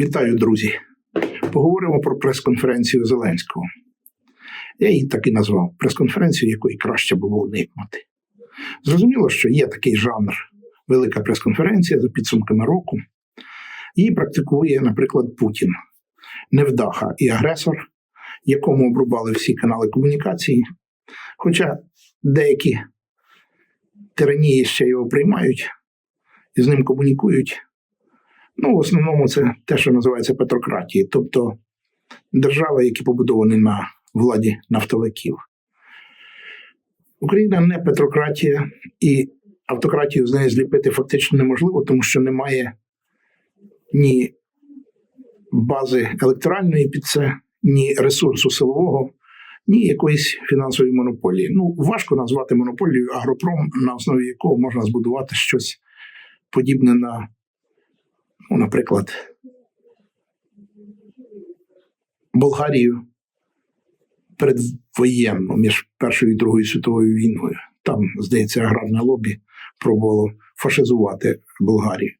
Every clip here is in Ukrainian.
Вітаю, друзі. Поговоримо про прес-конференцію Зеленського. Я її так і назвав прес-конференцію, якої краще було уникнути. Зрозуміло, що є такий жанр велика прес-конференція за підсумками року. Її практикує, наприклад, Путін, невдаха і агресор, якому обрубали всі канали комунікації. Хоча деякі тиранії ще його приймають і з ним комунікують. Ну, в основному це те, що називається петрократії, тобто держави, які побудовані на владі нафтовиків. Україна не петрократія, і автократію з неї зліпити фактично неможливо, тому що немає ні бази електоральної під це, ні ресурсу силового, ні якоїсь фінансової монополії. Ну, важко назвати монополією агропром, на основі якого можна збудувати щось подібне на, ну, наприклад, Болгарію передвоєнну між Першою і Другою світовою війною. Там, здається, аграрне лобі пробувало фашизувати Болгарію.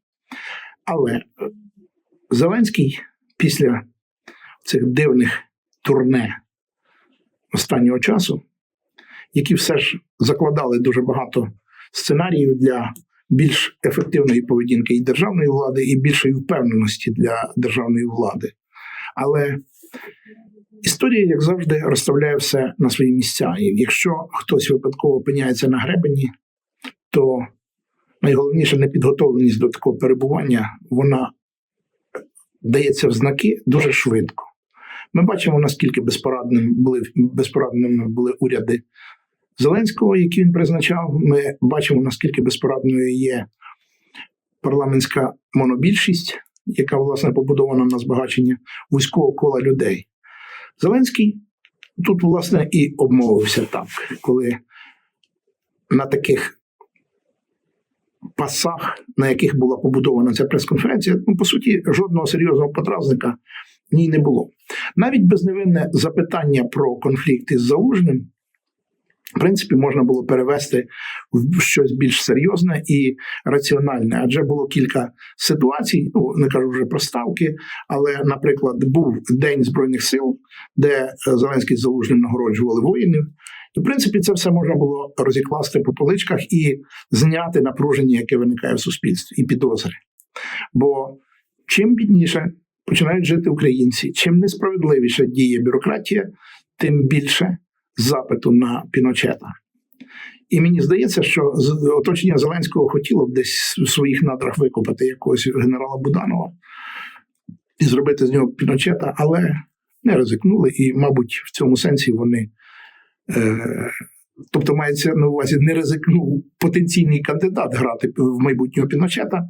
Але Зеленський після цих дивних турне останнього часу, які все ж закладали дуже багато сценаріїв для більш ефективної поведінки і державної влади, і більшої впевненості для державної влади. Але історія, як завжди, розставляє все на свої місця. І якщо хтось випадково опиняється на гребені, то найголовніше непідготовленість до такого перебування, вона дається в знаки дуже швидко. Ми бачимо, наскільки безпорадним були безпорадними були уряди Зеленського, які він призначав. Ми бачимо, наскільки безпорадною є парламентська монобільшість, яка власне побудована на збагачення вузького кола людей. Зеленський тут, власне, і обмовився так, коли на таких пасах, на яких була побудована ця прес-конференція, ну, по суті, жодного серйозного подразника в ній не було. Навіть безневинне запитання про конфлікт із залужним. В принципі, можна було перевести в щось більш серйозне і раціональне, адже було кілька ситуацій. Ну не кажу вже про ставки, але, наприклад, був День Збройних сил, де Зеленський з Залужним нагороджували воїнів. І, в принципі, це все можна було розікласти по поличках і зняти напруження, яке виникає в суспільстві, і підозри. Бо чим бідніше починають жити українці, чим несправедливіше діє бюрократія, тим більше запиту на Піночета. І мені здається, що оточення Зеленського хотіло б десь в своїх надрах викопати якогось генерала Буданова і зробити з нього Піночета, але не ризикнули. І, мабуть, в цьому сенсі вони. Е, Тобто мається на увазі не ризикнув потенційний кандидат грати в майбутнього Піночета.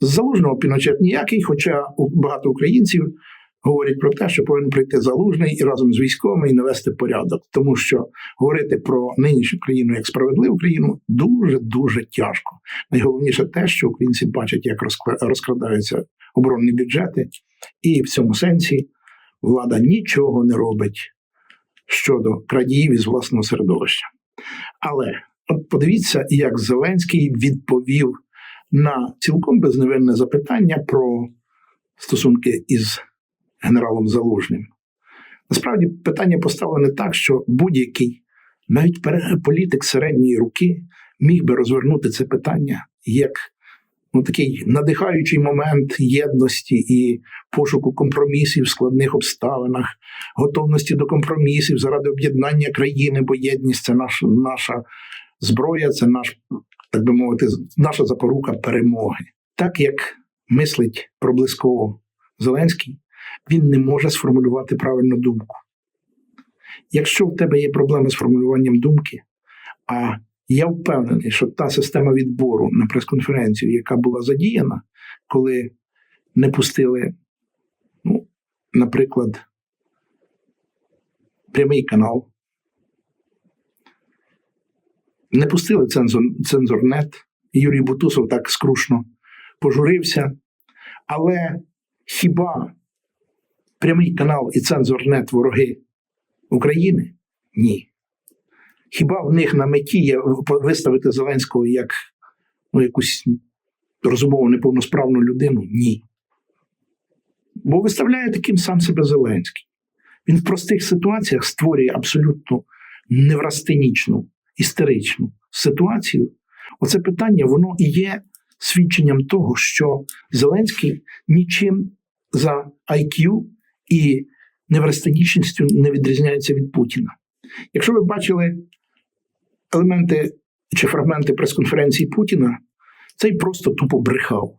З залужного Піночет ніякий, хоча багато українців говорять про те, що повинен прийти залужний і разом з військовими і навести порядок, тому що говорити про нинішню країну як справедливу країну дуже дуже тяжко. Найголовніше те, що українці бачать, як розкрадаються оборонні бюджети, і в цьому сенсі влада нічого не робить щодо крадіїв із власного середовища. Але от подивіться, як Зеленський відповів на цілком безневинне запитання про стосунки із генералом Залужним. Насправді питання поставлене так, що будь-який, навіть політик середньої руки, міг би розвернути це питання як ну, такий надихаючий момент єдності і пошуку компромісів в складних обставинах, готовності до компромісів заради об'єднання країни, бо єдність це наша, наша зброя, це наш, так би мовити, наша запорука перемоги. Так як мислить проблисково Зеленський, він не може сформулювати правильну думку. Якщо в тебе є проблеми з формулюванням думки, а я впевнений, що та система відбору на прес-конференцію, яка була задіяна, коли не пустили, ну, наприклад, прямий канал, не пустили цензор, цензорнет, Юрій Бутусов так скрушно пожурився. Але хіба прямий канал і цензорнет вороги України? Ні. Хіба в них на меті є виставити Зеленського як ну, якусь розумово неповносправну людину? Ні. Бо виставляє таким сам себе Зеленський. Він в простих ситуаціях створює абсолютно неврастенічну, істеричну ситуацію. Оце питання воно і є свідченням того, що Зеленський нічим за IQ і неврастенічністю не відрізняється від Путіна. Якщо ви бачили елементи чи фрагменти прес-конференції Путіна, цей просто тупо брехав.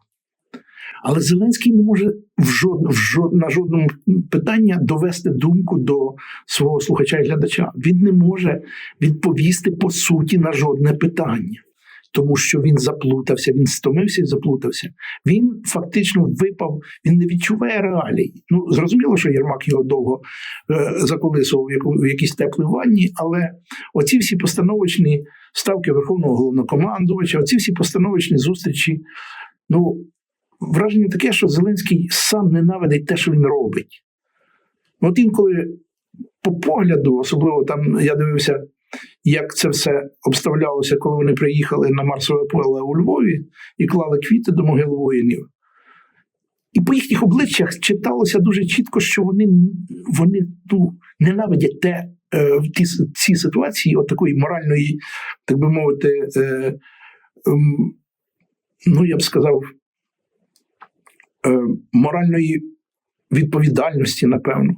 Але Зеленський не може в жод, в жод, на жодному питанні довести думку до свого слухача і глядача. Він не може відповісти по суті на жодне питання, тому що він заплутався, він стомився і заплутався. Він фактично випав, він не відчуває реалій. Ну зрозуміло, що Єрмак його довго е, заколисував в, якійсь теплій ванні, але оці всі постановочні ставки Верховного головнокомандувача, оці всі постановочні зустрічі. Ну, враження таке, що Зеленський сам ненавидить те, що він робить. От інколи по погляду, особливо там я дивився, як це все обставлялося, коли вони приїхали на Марсове поле у Львові і клали квіти до могил воїнів. І по їхніх обличчях читалося дуже чітко, що вони вони ну, ненавидять те, е, в ті, цій ситуації, от такої моральної, так би мовити, е, е, ну я б сказав, Е, моральної відповідальності, напевно.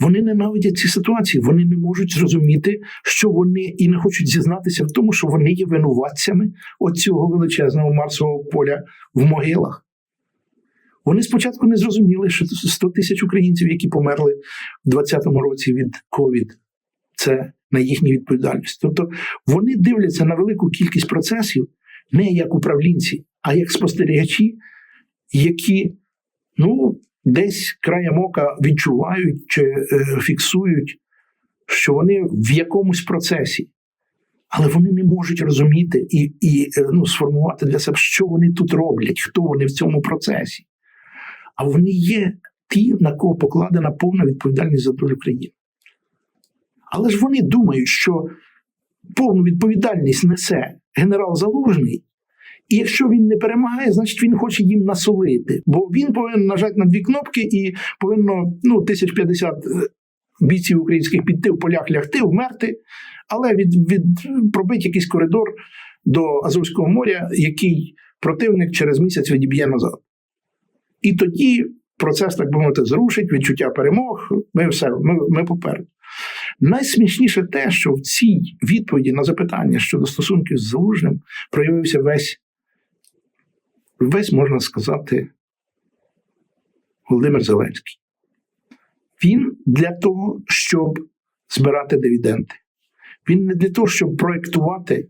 Вони ненавидять ці ситуації, вони не можуть зрозуміти, що вони і не хочуть зізнатися в тому, що вони є винуватцями оцього величезного Марсового поля в могилах. Вони спочатку не зрозуміли, що 100 тисяч українців, які померли в 2020 році від ковід, це на їхній відповідальність. Тобто вони дивляться на велику кількість процесів не як управлінці, а як спостерігачі які ну, десь краєм ока відчувають чи е, фіксують, що вони в якомусь процесі, але вони не можуть розуміти і і е, ну, сформувати для себе, що вони тут роблять, хто вони в цьому процесі. А вони є ті, на кого покладена повна відповідальність за долю країни. Але ж вони думають, що повну відповідальність несе генерал Залужний, і якщо він не перемагає, значить він хоче їм насолити. Бо він повинен нажати на дві кнопки і повинно ну, 1050 е, бійців українських піти в полях лягти, вмерти, але від, від пробити якийсь коридор до Азовського моря, який противник через місяць відіб'є назад. І тоді процес, так би мовити, зрушить, відчуття перемог. Ми все, ми, ми попереду. Найсмішніше те, що в цій відповіді на запитання щодо стосунків з залужним проявився весь весь можна сказати Володимир Зеленський. Він для того, щоб збирати дивіденди. Він не для того, щоб проєктувати,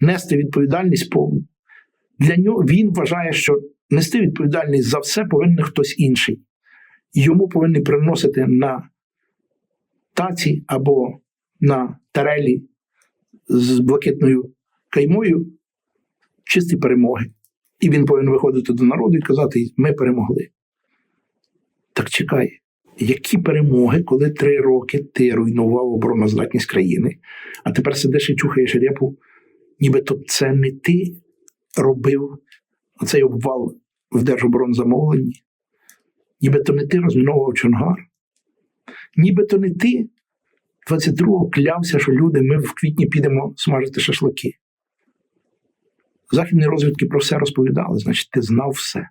нести відповідальність повну. Для нього він вважає, що нести відповідальність за все повинен хтось інший. Йому повинні приносити на таці або на тарелі з блакитною каймою чисті перемоги. І він повинен виходити до народу і казати: ми перемогли. Так чекай, які перемоги, коли три роки ти руйнував обороноздатність країни, а тепер сидиш і чухаєш репу, нібито це не ти робив оцей обвал в держоборонзамовленні, нібито не ти розміновував Чонгар, нібито не ти 22-го клявся, що люди, ми в квітні підемо смажити шашлики. Західні розвідки про все розповідали, значить, ти знав все.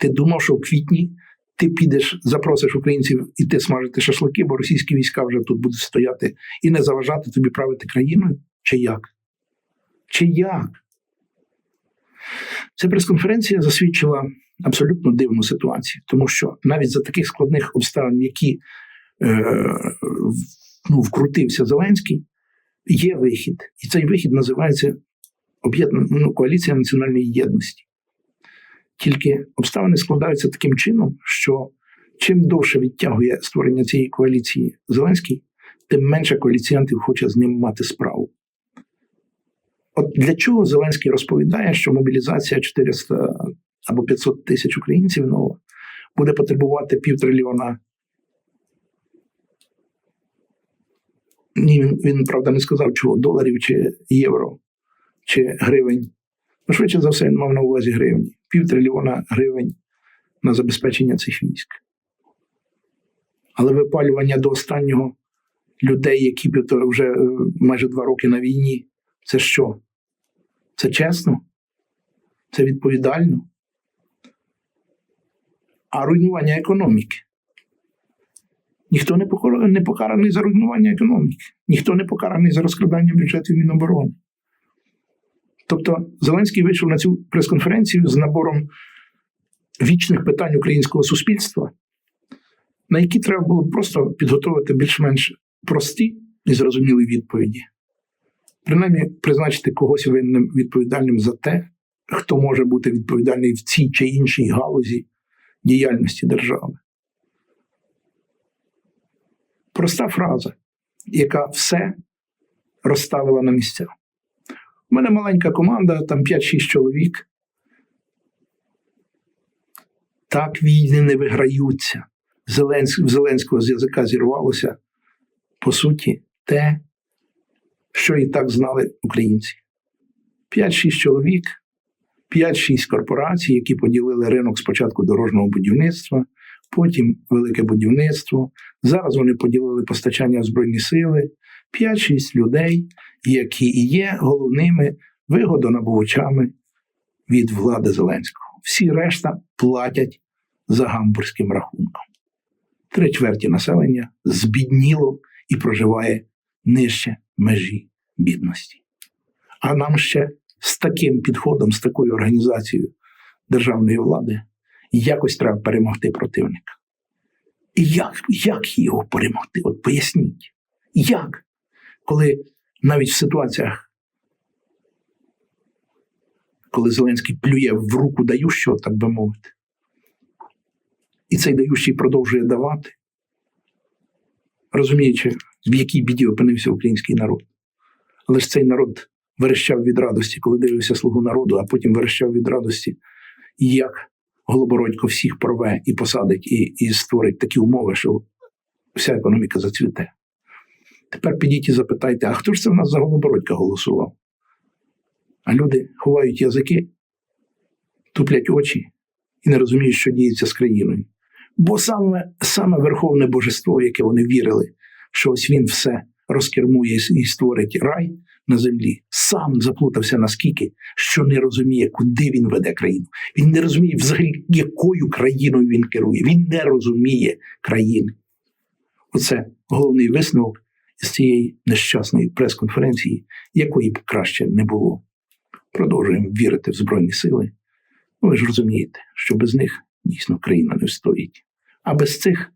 Ти думав, що в квітні ти підеш, запросиш українців іти смажити шашлики, бо російські війська вже тут будуть стояти і не заважати тобі правити країною? Чи як? Чи як? Ця прес-конференція засвідчила абсолютно дивну ситуацію, тому що навіть за таких складних обставин, які е, ну, вкрутився Зеленський, є вихід. І цей вихід називається ну, коаліція національної єдності. Тільки обставини складаються таким чином, що чим довше відтягує створення цієї коаліції Зеленський, тим менше коаліціянтів хоче з ним мати справу. От для чого Зеленський розповідає, що мобілізація 400 або 500 тисяч українців нова буде потребувати півтрильйона. Ні, він, він, правда, не сказав, чого доларів чи євро чи гривень. Ну, швидше за все, він мав на увазі гривні. Півтрильйона гривень на забезпечення цих військ. Але випалювання до останнього людей, які вже е, майже два роки на війні, це що? Це чесно? Це відповідально? А руйнування економіки. Ніхто не покараний за руйнування економіки, ніхто не покараний за розкрадання бюджетів Міноборони. Тобто Зеленський вийшов на цю прес-конференцію з набором вічних питань українського суспільства, на які треба було просто підготувати більш-менш прості і зрозумілі відповіді. Принаймні, призначити когось винним відповідальним за те, хто може бути відповідальний в цій чи іншій галузі діяльності держави. Проста фраза, яка все розставила на місця. У мене маленька команда, там 5-6 чоловік. Так війни не виграються. В Зеленського з язика зірвалося, по суті, те, що і так знали українці. 5-6 чоловік, 5-6 корпорацій, які поділили ринок спочатку дорожнього будівництва, потім велике будівництво. Зараз вони поділили постачання в Збройні сили. 5-6 людей, які і є головними вигодонабувачами від влади Зеленського. Всі решта платять за гамбурзьким рахунком. Три чверті населення збідніло і проживає нижче межі бідності. А нам ще з таким підходом, з такою організацією державної влади якось треба перемогти противника. І як, як його перемогти? От поясніть, як? Коли навіть в ситуаціях, коли Зеленський плює в руку дающого, так би мовити, і цей дающий продовжує давати, розуміючи, в якій біді опинився український народ. Але ж цей народ верещав від радості, коли дивився слугу народу, а потім верещав від радості, як Голобородько всіх порве і посадить, і, і створить такі умови, що вся економіка зацвіте. Тепер підіть і запитайте, а хто ж це в нас за Голобородька голосував? А люди ховають язики, туплять очі і не розуміють, що діється з країною. Бо саме, саме Верховне Божество, в яке вони вірили, що ось він все розкермує і створить рай на землі, сам заплутався наскільки, що не розуміє, куди він веде країну. Він не розуміє взагалі, якою країною він керує. Він не розуміє країни. Оце головний висновок з цієї нещасної прес-конференції, якої б краще не було. Продовжуємо вірити в Збройні сили. Ну, ви ж розумієте, що без них дійсно країна не встоїть. А без цих,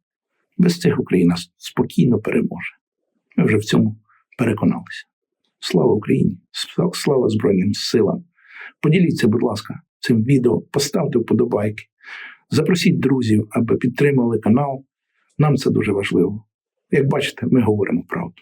без цих Україна спокійно переможе. Ми вже в цьому переконалися. Слава Україні! Слава Збройним силам! Поділіться, будь ласка, цим відео, поставте вподобайки, запросіть друзів, аби підтримали канал. Нам це дуже важливо. Як бачите, ми говоримо правду.